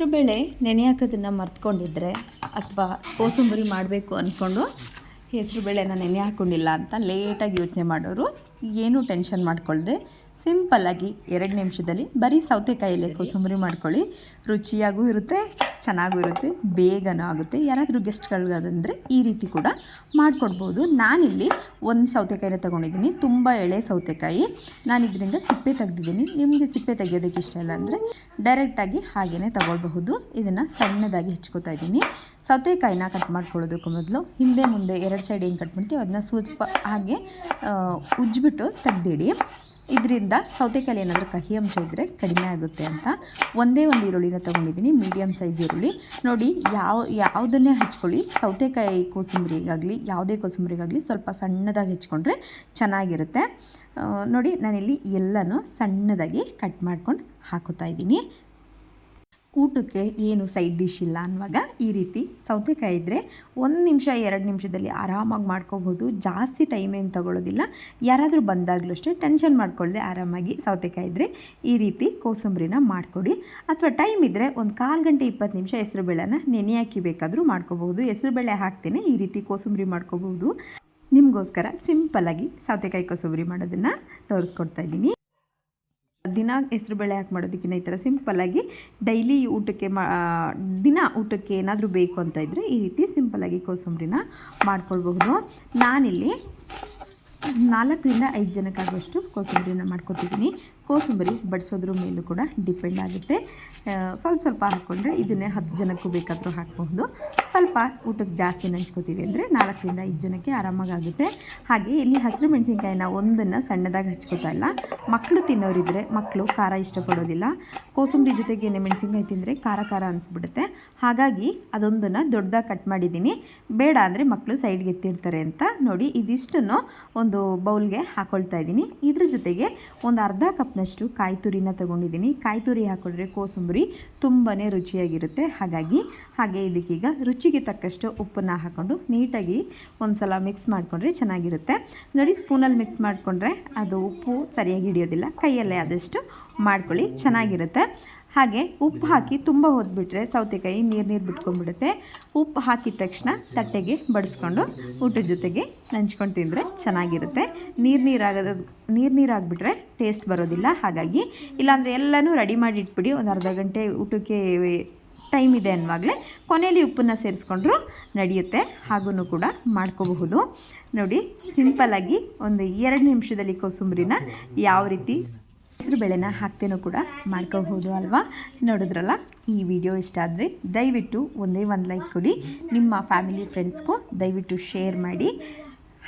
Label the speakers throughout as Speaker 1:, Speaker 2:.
Speaker 1: ಹೆಸರುಬೇಳೆ ನೆನೆ ಹಾಕೋದನ್ನು ಮರ್ತ್ಕೊಂಡಿದ್ರೆ ಅಥವಾ ಕೋಸಂಬರಿ ಮಾಡಬೇಕು ಅಂದ್ಕೊಂಡು ಹೆಸರು ಬೇಳೆನ ನೆನೆ ಹಾಕ್ಕೊಂಡಿಲ್ಲ ಅಂತ ಲೇಟಾಗಿ ಯೋಚನೆ ಮಾಡೋರು, ಏನೂ ಟೆನ್ಷನ್ ಮಾಡ್ಕೊಳ್ದೆ ಸಿಂಪಲ್ಲಾಗಿ ಎರಡು ನಿಮಿಷದಲ್ಲಿ ಬರೀ ಸೌತೆಕಾಯಲ್ಲಿ ಕೊಸುಂಬರಿ ಮಾಡ್ಕೊಳ್ಳಿ. ರುಚಿಯಾಗೂ ಇರುತ್ತೆ, ಚೆನ್ನಾಗೂ ಇರುತ್ತೆ, ಬೇಗನೂ ಆಗುತ್ತೆ. ಯಾರಾದರೂ ಗೆಸ್ಟ್ಗಳಿಗಾದಂದರೆ ಈ ರೀತಿ ಕೂಡ ಮಾಡಿಕೊಡ್ಬೋದು. ನಾನಿಲ್ಲಿ ಒಂದು ಸೌತೆಕಾಯಿನ ತೊಗೊಂಡಿದ್ದೀನಿ, ತುಂಬ ಎಳೆ ಸೌತೆಕಾಯಿ. ನಾನು ಇದರಿಂದ ಸಿಪ್ಪೆ ತೆಗೆದಿದ್ದೀನಿ. ನಿಮಗೆ ಸಿಪ್ಪೆ ತೆಗೆಯೋದಕ್ಕೆ ಇಷ್ಟ ಇಲ್ಲ ಅಂದರೆ ಡೈರೆಕ್ಟಾಗಿ ಹಾಗೆಯೇ ತಗೊಳ್ಬಹುದು. ಇದನ್ನು ಸಣ್ಣದಾಗಿ ಹೆಚ್ಕೋತಾ ಇದ್ದೀನಿ. ಸೌತೆಕಾಯಿನ ಕಟ್ ಮಾಡ್ಕೊಳ್ಳೋದಕ್ಕೂ ಮೊದಲು ಹಿಂದೆ ಮುಂದೆ ಎರಡು ಸೈಡ್ ಏನು ಕಟ್ ಮಾಡ್ತೀವಿ ಅದನ್ನ ಸ್ವಲ್ಪ ಹಾಗೆ ಉಜ್ಜಿಬಿಟ್ಟು ತೆಗ್ದಿಡಿ. ಇದರಿಂದ ಸೌತೆಕಾಯಿ ಏನಾದರೂ ಕಹಿ ಅಂಶ ಇದ್ದರೆ ಕಡಿಮೆ ಆಗುತ್ತೆ ಅಂತ ಒಂದೇ ಒಂದು ಈರುಳ್ಳಿನ ತೊಗೊಂಡಿದ್ದೀನಿ ಮೀಡಿಯಮ್ ಸೈಜ್ ಈರುಳ್ಳಿ. ನೋಡಿ, ಯಾವ, ಯಾವುದನ್ನೇ ಹಚ್ಕೊಳ್ಳಿ ಸೌತೆಕಾಯಿ ಕೋಸಂಬರಿಗಾಗಲಿ, ಯಾವುದೇ ಕೋಸಂಬರಿಗಾಗಲಿ ಸ್ವಲ್ಪ ಸಣ್ಣದಾಗಿ ಹೆಚ್ಕೊಂಡ್ರೆ ಚೆನ್ನಾಗಿರುತ್ತೆ. ನೋಡಿ, ನಾನಿಲ್ಲಿ ಎಲ್ಲನೂ ಸಣ್ಣದಾಗಿ ಕಟ್ ಮಾಡ್ಕೊಂಡು ಹಾಕೋತಾ ಇದ್ದೀನಿ. ಊಟಕ್ಕೆ ಏನು ಸೈಡ್ ಡಿಶ್ ಇಲ್ಲ ಅನ್ನುವಾಗ ಈ ರೀತಿ ಸೌತೆಕಾಯಿ ಇದ್ದರೆ ಒಂದು ನಿಮಿಷ, ಎರಡು ನಿಮಿಷದಲ್ಲಿ ಆರಾಮಾಗಿ ಮಾಡ್ಕೋಬೋದು. ಜಾಸ್ತಿ ಟೈಮ್ ಏನು ತಗೊಳ್ಳೋದಿಲ್ಲ ಯಾರಾದರೂ ಬಂದಾಗಲೂ ಅಷ್ಟೇ ಟೆನ್ಷನ್ ಮಾಡ್ಕೊಳ್ಳದೆ ಆರಾಮಾಗಿ ಸೌತೆಕಾಯಿ ಇದ್ದರೆ ಈ ರೀತಿ ಕೋಸಂಬರಿನ ಮಾಡಿಕೊಡಿ. ಅಥವಾ ಟೈಮ್ ಇದ್ದರೆ ಒಂದು ಕಾಲು ಗಂಟೆ ಇಪ್ಪತ್ತು ನಿಮಿಷ ಹೆಸರುಬೇಳೆನ ನೆನೆ ಹಾಕಿ ಬೇಕಾದರೂ ಮಾಡ್ಕೋಬಹುದು. ಹೆಸರುಬೇಳೆ ಹಾಕ್ತೇನೆ ಈ ರೀತಿ ಕೋಸಂಬರಿ ಮಾಡ್ಕೋಬಹುದು. ನಿಮಗೋಸ್ಕರ ಸಿಂಪಲ್ಲಾಗಿ ಸೌತೆಕಾಯಿ ಕೋಸಂಬರಿ ಮಾಡೋದನ್ನು ತೋರಿಸ್ಕೊಡ್ತಾ ಇದ್ದೀನಿ. ದಿನ ಹೆಸರುಬೇಳೆ ಹಾಕಿ ಮಾಡೋದಕ್ಕಿಂತ ಈ ಥರ ಸಿಂಪಲ್ಲಾಗಿ ಡೈಲಿ ಊಟಕ್ಕೆ ಮಾ ದಿನ ಊಟಕ್ಕೆ ಏನಾದರೂ ಬೇಕು ಅಂತ ಇದ್ದರೆ ಈ ರೀತಿ ಸಿಂಪಲ್ಲಾಗಿ ಕೋಸಂಬರಿನ ಮಾಡ್ಕೊಳ್ಬಹುದು. ನಾನಿಲ್ಲಿ ನಾಲ್ಕರಿಂದ ಐದು ಜನಕ್ಕಾಗುವಷ್ಟು ಕೋಸಂಬರಿನ ಮಾಡ್ಕೊತಿದ್ದೀನಿ. ಕೋಸಂಬರಿ ಬಡಿಸೋದ್ರ ಮೇಲೂ ಕೂಡ ಡಿಪೆಂಡ್ ಆಗುತ್ತೆ. ಸ್ವಲ್ಪ ಸ್ವಲ್ಪ ಹಾಕ್ಕೊಂಡ್ರೆ ಇದನ್ನೇ ಹತ್ತು ಜನಕ್ಕೂ ಬೇಕಾದರೂ ಹಾಕಬಹುದು. ಸ್ವಲ್ಪ ಊಟಕ್ಕೆ ಜಾಸ್ತಿ ನೆಂಚ್ಕೋತೀವಿ ಅಂದರೆ ನಾಲ್ಕರಿಂದ ಐದು ಜನಕ್ಕೆ ಆರಾಮಾಗುತ್ತೆ ಹಾಗೆ ಇಲ್ಲಿ ಹಸಿರು ಮೆಣಸಿನ್ಕಾಯಿನ ಒಂದನ್ನು ಸಣ್ಣದಾಗಿ ಹಚ್ಕೋತಾ ಇಲ್ಲ. ಮಕ್ಕಳು ತಿನ್ನೋರಿದ್ರೆ ಮಕ್ಕಳು ಖಾರ ಇಷ್ಟಪಡೋದಿಲ್ಲ. ಕೋಸಂಬರಿ ಜೊತೆಗೆ ಮೆಣಸಿನ್ಕಾಯಿ ತಿಂದರೆ ಖಾರ ಖಾರ ಅನಿಸ್ಬಿಡುತ್ತೆ. ಹಾಗಾಗಿ ಅದೊಂದನ್ನು ದೊಡ್ಡದಾಗಿ ಕಟ್ ಮಾಡಿದ್ದೀನಿ. ಬೇಡ ಅಂದರೆ ಮಕ್ಕಳು ಸೈಡ್ಗೆ ಎತ್ತಿರ್ತಾರೆ ಅಂತ ನೋಡಿ. ಇದಿಷ್ಟನ್ನು ಒಂದು ಬೌಲ್ಗೆ ಹಾಕೊಳ್ತಾ ಇದ್ದೀನಿ. ಇದ್ರ ಜೊತೆಗೆ ಒಂದು ಅರ್ಧ ಕಪ್ನಷ್ಟು ಕಾಯಿ ತುರಿನ ತೊಗೊಂಡಿದ್ದೀನಿ. ಕಾಯಿ ತುರಿ ಹಾಕೊಂಡ್ರೆ ಕೋಸಂಬರಿ ತುಂಬಾ ರುಚಿಯಾಗಿರುತ್ತೆ. ಹಾಗಾಗಿ ಹಾಗೆ ಇದಕ್ಕೀಗ ರುಚಿಗೆ ತಕ್ಕಷ್ಟು ಉಪ್ಪನ್ನು ಹಾಕ್ಕೊಂಡು ನೀಟಾಗಿ ಒಂದು ಸಲ ಮಿಕ್ಸ್ ಮಾಡಿಕೊಂಡ್ರೆ ಚೆನ್ನಾಗಿರುತ್ತೆ. ನೋಡಿ ಸ್ಪೂನಲ್ಲಿ ಮಿಕ್ಸ್ ಮಾಡಿಕೊಂಡ್ರೆ ಅದು ಉಪ್ಪು ಸರಿಯಾಗಿ ಹಿಡಿಯೋದಿಲ್ಲ. ಕೈಯಲ್ಲೇ ಆದಷ್ಟು ಮಾಡ್ಕೊಳ್ಳಿ, ಚೆನ್ನಾಗಿರುತ್ತೆ. ಹಾಗೆ ಉಪ್ಪು ಹಾಕಿ ತುಂಬ ಹೊದ್ಬಿಟ್ರೆ ಸೌತೆಕಾಯಿ ನೀರು ನೀರು ಬಿಟ್ಕೊಂಡ್ಬಿಡುತ್ತೆ. ಉಪ್ಪು ಹಾಕಿದ ತಕ್ಷಣ ತಟ್ಟೆಗೆ ಬಡಿಸ್ಕೊಂಡು ಊಟದ ಜೊತೆಗೆ ನಂಚ್ಕೊಂಡು ತಿಂದರೆ ಚೆನ್ನಾಗಿರುತ್ತೆ. ನೀರು ನೀರಾಗೋದು ನೀರು ನೀರಾಗಿಬಿಟ್ರೆ ಟೇಸ್ಟ್ ಬರೋದಿಲ್ಲ. ಹಾಗಾಗಿ ಇಲ್ಲಾಂದರೆ ಎಲ್ಲನೂ ರೆಡಿ ಮಾಡಿ ಇಟ್ಬಿಡಿ. ಒಂದು ಅರ್ಧ ಗಂಟೆ ಊಟಕ್ಕೆ ಟೈಮ್ ಇದೆ ಅನ್ನುವಾಗಲೇ ಕೊನೆಯಲ್ಲಿ ಉಪ್ಪನ್ನು ಸೇರಿಸ್ಕೊಂಡ್ರು ನಡೆಯುತ್ತೆ. ಹಾಗೂ ಕೂಡ ಮಾಡ್ಕೋಬಹುದು. ನೋಡಿ ಸಿಂಪಲ್ಲಾಗಿ ಒಂದು ಎರಡು ನಿಮಿಷದಲ್ಲಿ ಕೋಸಂಬರಿನ ಯಾವ ರೀತಿ ಹೆಸರು ಬೇಳೆನ ಹಾಕ್ತೇನೋ ಕೂಡ ಮಾಡ್ಕೋಬಹುದು ಅಲ್ವಾ? ನೋಡಿದ್ರಲ್ಲ? ಈ ವಿಡಿಯೋ ಇಷ್ಟ ಆದರೆ ದಯವಿಟ್ಟು ಒಂದೇ ಒಂದು ಲೈಕ್ ಕೊಡಿ. ನಿಮ್ಮ ಫ್ಯಾಮಿಲಿ ಫ್ರೆಂಡ್ಸ್ಗೂ ದಯವಿಟ್ಟು ಶೇರ್ ಮಾಡಿ.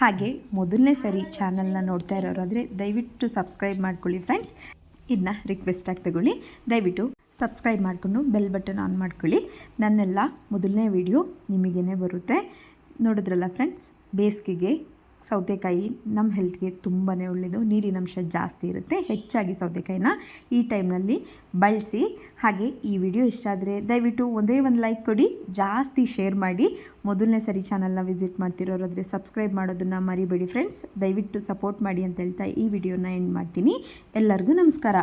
Speaker 1: ಹಾಗೆ ಮೊದಲನೇ ಸರಿ ಚಾನಲ್ನ ನೋಡ್ತಾ ಇರೋರಾದರೆ ದಯವಿಟ್ಟು ಸಬ್ಸ್ಕ್ರೈಬ್ ಮಾಡ್ಕೊಳ್ಳಿ ಫ್ರೆಂಡ್ಸ್. ಇದನ್ನ ರಿಕ್ವೆಸ್ಟಾಗಿ ತಗೊಳ್ಳಿ. ದಯವಿಟ್ಟು ಸಬ್ಸ್ಕ್ರೈಬ್ ಮಾಡಿಕೊಂಡು ಬೆಲ್ ಬಟನ್ ಆನ್ ಮಾಡ್ಕೊಳ್ಳಿ. ನನ್ನೆಲ್ಲ ಮೊದಲನೇ ವಿಡಿಯೋ ನಿಮಗೇನೆ ಬರುತ್ತೆ. ನೋಡಿದ್ರಲ್ಲ ಫ್ರೆಂಡ್ಸ್, ಬೇಸಿಗೆಗೆ ಸೌತೆಕಾಯಿ ನಮ್ಮ ಹೆಲ್ತ್ಗೆ ತುಂಬಾ ಒಳ್ಳೆಯದು ನೀರಿನಂಶ ಜಾಸ್ತಿ ಇರುತ್ತೆ. ಹೆಚ್ಚಾಗಿ ಸೌತೆಕಾಯಿನ ಈ ಟೈಮ್ನಲ್ಲಿ ಬಳಸಿ. ಹಾಗೆ ಈ ವಿಡಿಯೋ ಇಷ್ಟ ಆದರೆ ದಯವಿಟ್ಟು ಒಂದೇ ಒಂದು ಲೈಕ್ ಕೊಡಿ. ಜಾಸ್ತಿ ಶೇರ್ ಮಾಡಿ. ಮೊದಲನೇ ಸರಿ ಚಾನಲ್ನ ವಿಸಿಟ್ ಮಾಡ್ತಿರೋರಾದರೆ ಸಬ್ಸ್ಕ್ರೈಬ್ ಮಾಡೋದನ್ನು ಮರಿಬೇಡಿ ಫ್ರೆಂಡ್ಸ್ ದಯವಿಟ್ಟು ಸಪೋರ್ಟ್ ಮಾಡಿ ಅಂತ ಹೇಳ್ತಾ ಈ ವಿಡಿಯೋನ ಎಂಡ್ ಮಾಡ್ತೀನಿ. ಎಲ್ಲರಿಗೂ ನಮಸ್ಕಾರ.